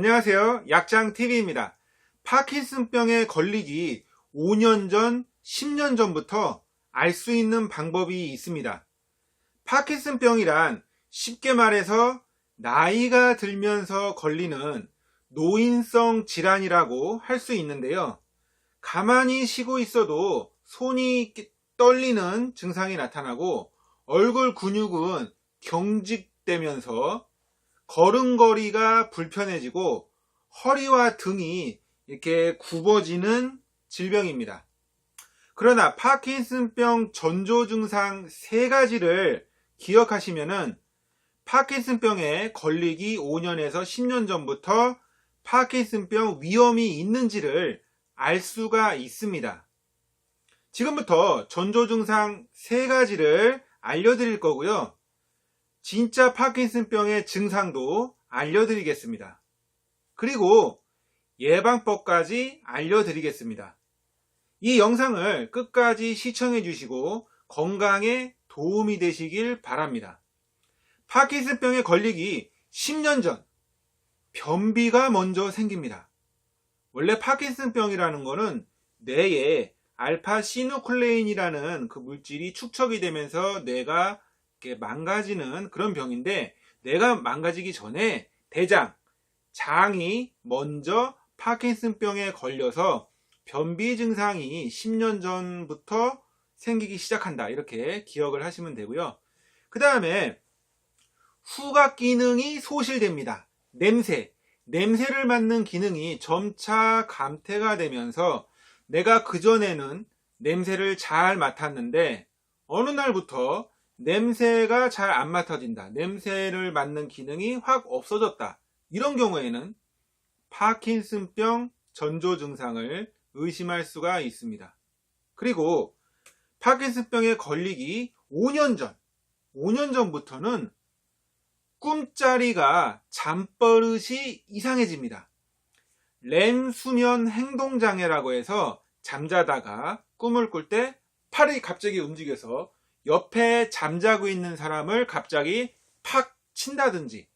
안녕하세요. 약장TV입니다. 파킨슨병에 걸리기 5년 전, 10년 전부터 알 수 있는 방법이 있습니다. 파킨슨병이란 쉽게 말해서 나이가 들면서 걸리는 노인성 질환이라고 할 수 있는데요. 가만히 쉬고 있어도 손이 떨리는 증상이 나타나고 얼굴 근육은 경직되면서 걸음걸이가 불편해지고 허리와 등이 이렇게 굽어지는 질병입니다. 그러나 파킨슨병 전조 증상 세 가지를 기억하시면은 파킨슨병에 걸리기 5년에서 10년 전부터 파킨슨병 위험이 있는지를 알 수가 있습니다. 지금부터 전조 증상 세 가지를 알려드릴 거고요. 진짜 파킨슨병의 증상도 알려드리겠습니다. 그리고 예방법까지 알려드리겠습니다. 이 영상을 끝까지 시청해 주시고 건강에 도움이 되시길 바랍니다. 파킨슨병에 걸리기 10년 전 변비가 먼저 생깁니다. 원래 파킨슨병이라는 거는 뇌에 알파 시누클레인이라는 그 물질이 축적이 되면서 뇌가 망가지는 그런 병인데 뇌가 망가지기 전에 대장, 장이 먼저 파킨슨병에 걸려서 변비 증상이 10년 전부터 생기기 시작한다. 이렇게 기억을 하시면 되고요. 그 다음에 후각 기능이 소실됩니다. 냄새. 냄새를 맡는 기능이 점차 감퇴가 되면서 내가 그전에는 냄새를 잘 맡았는데 어느 날부터 냄새가 잘 안 맡아진다. 냄새를 맡는 기능이 확 없어졌다. 이런 경우에는 파킨슨병 전조 증상을 의심할 수가 있습니다. 그리고 파킨슨병에 걸리기 5년 전, 5년 전부터는 꿈자리가 잠버릇이 이상해집니다. 렘 수면 행동 장애라고 해서 잠자다가 꿈을 꿀 때 팔이 갑자기 움직여서 옆에 잠자고 있는 사람을 갑자기 팍 친다든지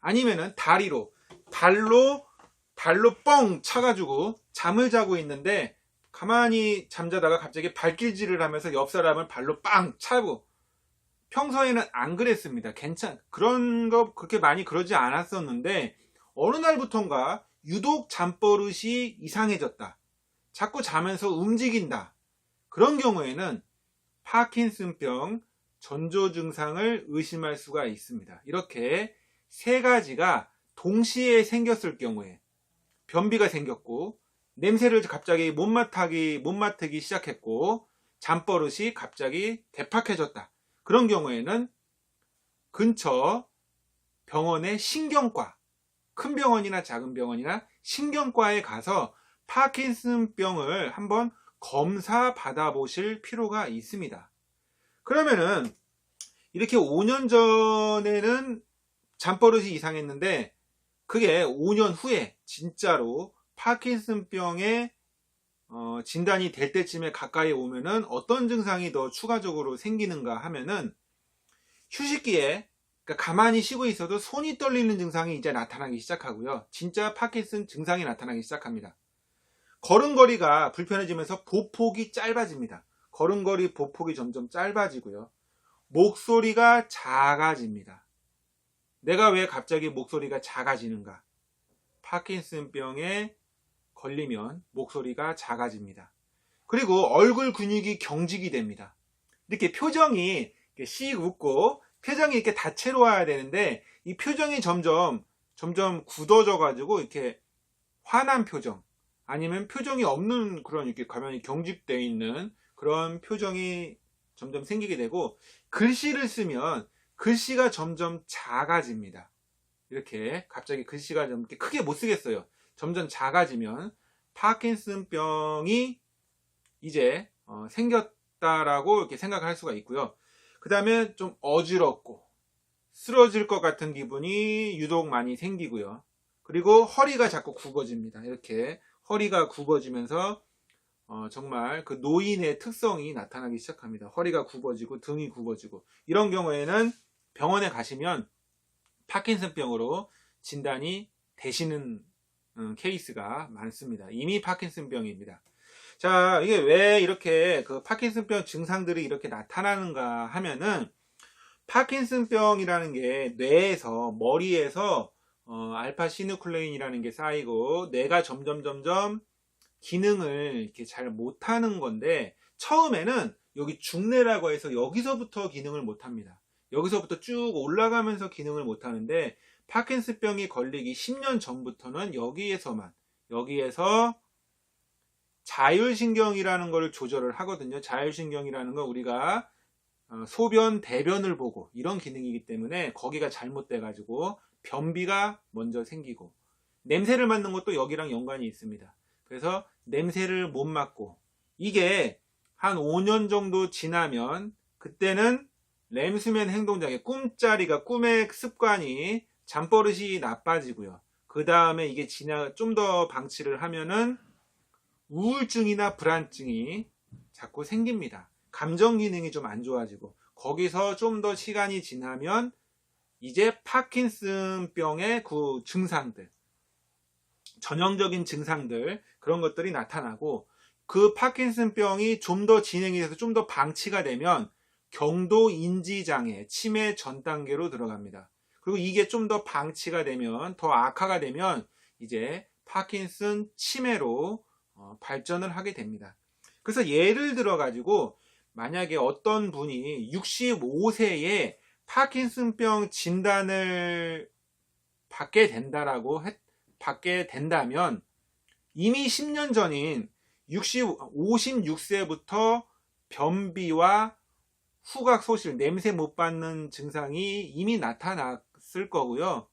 아니면은 다리로 달로 달로 뻥 차가지고 잠을 자고 있는데 가만히 잠자다가 갑자기 발길질을 하면서 옆 사람을 발로 빵 차고 평소에는 안 그랬습니다. 괜찮 그런 거 그렇게 많이 그러지 않았었는데 어느 날부턴가 유독 잠버릇이 이상해졌다. 자꾸 자면서 움직인다. 그런 경우에는 파킨슨병 전조 증상을 의심할 수가 있습니다. 이렇게 세 가지가 동시에 생겼을 경우에 변비가 생겼고 냄새를 갑자기 못 맡기 못 맡기 시작했고 잠버릇이 갑자기 대팍해졌다. 그런 경우에는 근처 병원의 신경과 큰 병원이나 작은 병원이나 신경과에 가서 파킨슨병을 한번 검사 받아보실 필요가 있습니다. 그러면은 이렇게 5년 전에는 잠버릇이 이상했는데 그게 5년 후에 진짜로 파킨슨병에 어, 진단이 될 때쯤에 가까이 오면은 어떤 증상이 더 추가적으로 생기는가 하면은 휴식기에 그러니까 가만히 쉬고 있어도 손이 떨리는 증상이 이제 나타나기 시작하고요. 진짜 파킨슨 증상이 나타나기 시작합니다. 걸음걸이가 불편해지면서 보폭이 짧아집니다. 걸음걸이 보폭이 점점 짧아지고요. 목소리가 작아집니다. 내가 왜 갑자기 목소리가 작아지는가? 파킨슨병에 걸리면 목소리가 작아집니다. 그리고 얼굴 근육이 경직이 됩니다. 이렇게 표정이 씩 웃고 표정이 이렇게 다채로워야 되는데 이 표정이 점점 점점 굳어져 가지고 이렇게 화난 표정 아니면 표정이 없는 그런 이렇게 가면이 경직되어 있는 그런 표정이 점점 생기게 되고 글씨를 쓰면 글씨가 점점 작아집니다. 이렇게 갑자기 글씨가 좀 크게 못 쓰겠어요. 점점 작아지면 파킨슨병이 이제 어, 생겼다라고 이렇게 생각할 수가 있고요. 그 다음에 좀 어지럽고 쓰러질 것 같은 기분이 유독 많이 생기고요. 그리고 허리가 자꾸 굽어집니다. 이렇게 허리가 굽어지면서 어, 정말 그 노인의 특성이 나타나기 시작합니다. 허리가 굽어지고 등이 굽어지고 이런 경우에는 병원에 가시면 파킨슨병으로 진단이 되시는 음, 케이스가 많습니다. 이미 파킨슨병입니다. 자, 이게 왜 이렇게 그 파킨슨병 증상들이 이렇게 나타나는가 하면은 파킨슨병이라는 게 뇌에서 머리에서 어, 알파 시누클레인이라는 게 쌓이고 뇌가 점점 점점 기능을 이렇게 잘 못하는 건데 처음에는 여기 중뇌라고 해서 여기서부터 기능을 못합니다. 여기서부터 쭉 올라가면서 기능을 못하는데 파킨슨병이 걸리기 10년 전부터는 여기에서만 여기에서 자율신경이라는 걸 조절을 하거든요. 자율신경이라는 건 우리가 어, 소변, 대변을 보고 이런 기능이기 때문에 거기가 잘못돼 가지고 변비가 먼저 생기고 냄새를 맡는 것도 여기랑 연관이 있습니다. 그래서 냄새를 못 맡고 이게 한 5년 정도 지나면 그때는 램수면 행동장애 꿈자리가 꿈의 습관이 잠버릇이 나빠지고요. 그 다음에 이게 지나 좀 더 방치를 하면은 우울증이나 불안증이 자꾸 생깁니다. 감정 기능이 좀 안 좋아지고 거기서 좀 더 시간이 지나면 이제 파킨슨병의 그 증상들 전형적인 증상들 그런 것들이 나타나고 그 파킨슨병이 좀 더 진행이 돼서 좀 더 방치가 되면 경도 인지 장애, 치매 전 단계로 들어갑니다. 그리고 이게 좀 더 방치가 되면 더 악화가 되면 이제 파킨슨 치매로 어, 발전을 하게 됩니다. 그래서 예를 들어 가지고 만약에 어떤 분이 65세에 파킨슨병 진단을 받게 된다라고 했, 받게 된다면 이미 10년 전인 60, 56세부터 변비와 후각 소실, 냄새 못 받는 증상이 이미 나타났을 거고요.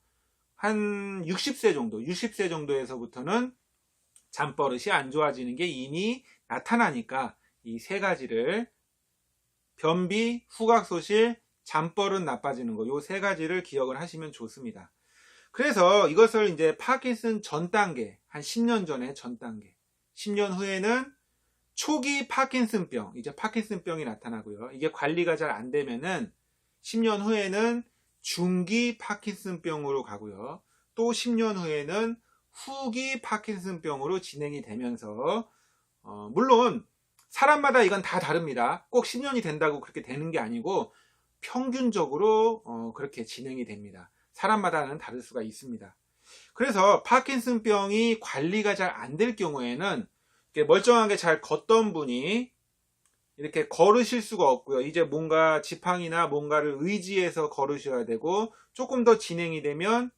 한 60세 정도, 60세 정도에서부터는 잠버릇이 안 좋아지는 게 이미 나타나니까 이 세 가지를 변비, 후각 소실, 잠버릇 나빠지는 거, 요 세 가지를 기억을 하시면 좋습니다. 그래서 이것을 이제 파킨슨 전 단계, 한 10년 전에 전 단계, 10년 후에는 초기 파킨슨병, 이제 파킨슨병이 나타나고요. 이게 관리가 잘 안 되면은 10년 후에는 중기 파킨슨병으로 가고요. 또 10년 후에는 후기 파킨슨병으로 진행이 되면서 어, 물론 사람마다 이건 다 다릅니다. 꼭 10년이 된다고 그렇게 되는 게 아니고 평균적으로 어, 그렇게 진행이 됩니다. 사람마다는 다를 수가 있습니다. 그래서 파킨슨병이 관리가 잘 안 될 경우에는 멀쩡하게 잘 걷던 분이 이렇게 걸으실 수가 없고요. 이제 뭔가 지팡이나 뭔가를 의지해서 걸으셔야 되고 조금 더 진행이 되면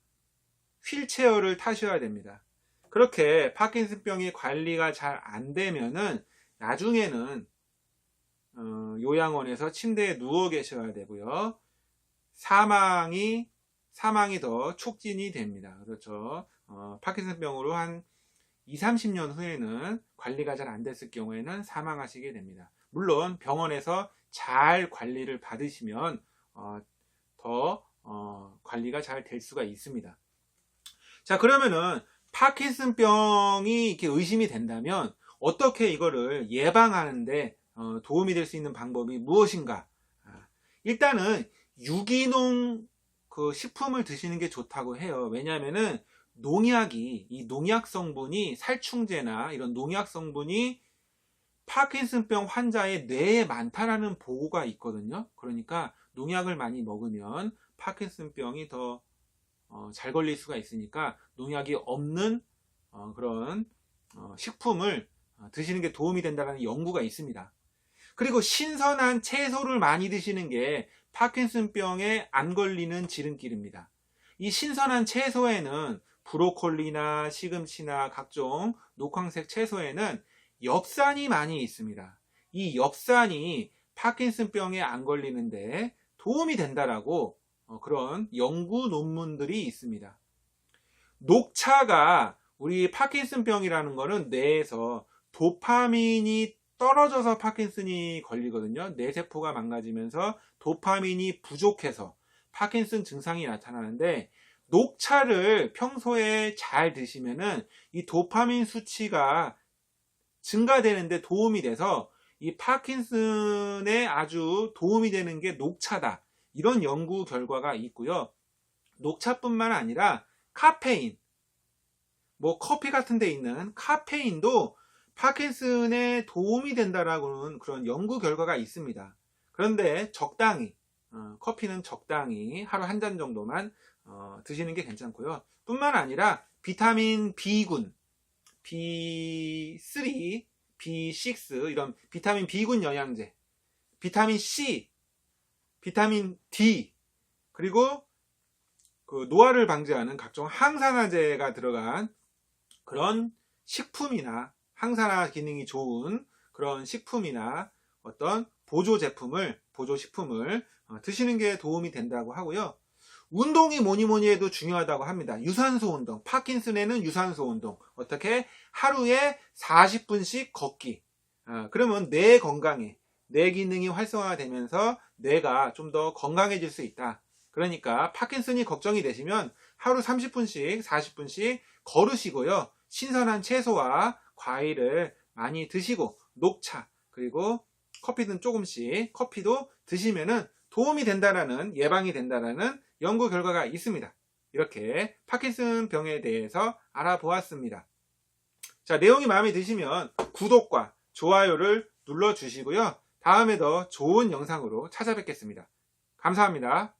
휠체어를 타셔야 됩니다. 그렇게 파킨슨병이 관리가 잘 안 되면은 나중에는 어, 요양원에서 침대에 누워 계셔야 되고요. 사망이 사망이 더 촉진이 됩니다. 그렇죠. 어, 파킨슨병으로 한 2, 30년 후에는 관리가 잘 안 됐을 경우에는 사망하시게 됩니다. 물론 병원에서 잘 관리를 받으시면 어, 더 어, 관리가 잘 될 수가 있습니다. 자 그러면은 파킨슨병이 이렇게 의심이 된다면 어떻게 이거를 예방하는데 어, 도움이 될 수 있는 방법이 무엇인가? 아, 일단은 유기농 그 식품을 드시는 게 좋다고 해요. 왜냐하면은 농약이 이 농약 성분이 살충제나 이런 농약 성분이 파킨슨병 환자의 뇌에 많다라는 보고가 있거든요. 그러니까 농약을 많이 먹으면 파킨슨병이 더잘 어, 걸릴 수가 있으니까 농약이 없는 어, 그런 어, 식품을 어, 드시는 게 도움이 된다는 연구가 있습니다. 그리고 신선한 채소를 많이 드시는 게 파킨슨병에 안 걸리는 지름길입니다. 이 신선한 채소에는 브로콜리나 시금치나 각종 녹황색 채소에는 엽산이 많이 있습니다. 이 엽산이 파킨슨병에 안 걸리는데 도움이 된다라고 어, 그런 연구 논문들이 있습니다. 녹차가 우리 파킨슨병이라는 거는 뇌에서 도파민이 떨어져서 파킨슨이 걸리거든요. 뇌세포가 망가지면서 도파민이 부족해서 파킨슨 증상이 나타나는데 녹차를 평소에 잘 드시면은 이 도파민 수치가 증가되는데 도움이 돼서 이 파킨슨에 아주 도움이 되는 게 녹차다. 이런 연구 결과가 있고요. 녹차뿐만 아니라 카페인, 뭐 커피 같은 데 있는 카페인도 파킨슨에 도움이 된다라고는 그런 연구 결과가 있습니다. 그런데 적당히 어, 커피는 적당히 하루 한 잔 정도만 어, 드시는 게 괜찮고요. 뿐만 아니라 비타민 B군, B3, B6 이런 비타민 B군 영양제, 비타민 C, 비타민 D 그리고 그 노화를 방지하는 각종 항산화제가 들어간 그런 식품이나 항산화 기능이 좋은 그런 식품이나 어떤 보조 제품을 보조 식품을 어, 드시는 게 도움이 된다고 하고요. 운동이 뭐니 뭐니 해도 중요하다고 합니다. 유산소 운동. 파킨슨에는 유산소 운동. 어떻게? 하루에 40분씩 걷기. 아, 그러면 뇌 건강에, 뇌 기능이 활성화되면서 뇌가 좀 더 건강해질 수 있다. 그러니까 파킨슨이 걱정이 되시면 하루 30분씩, 40분씩 걸으시고요. 신선한 채소와 과일을 많이 드시고, 녹차, 그리고 커피든 조금씩 커피도 드시면은 도움이 된다라는 예방이 된다라는 연구 결과가 있습니다. 이렇게 파킨슨 병에 대해서 알아보았습니다. 자, 내용이 마음에 드시면 구독과 좋아요를 눌러 주시고요. 다음에 더 좋은 영상으로 찾아뵙겠습니다. 감사합니다.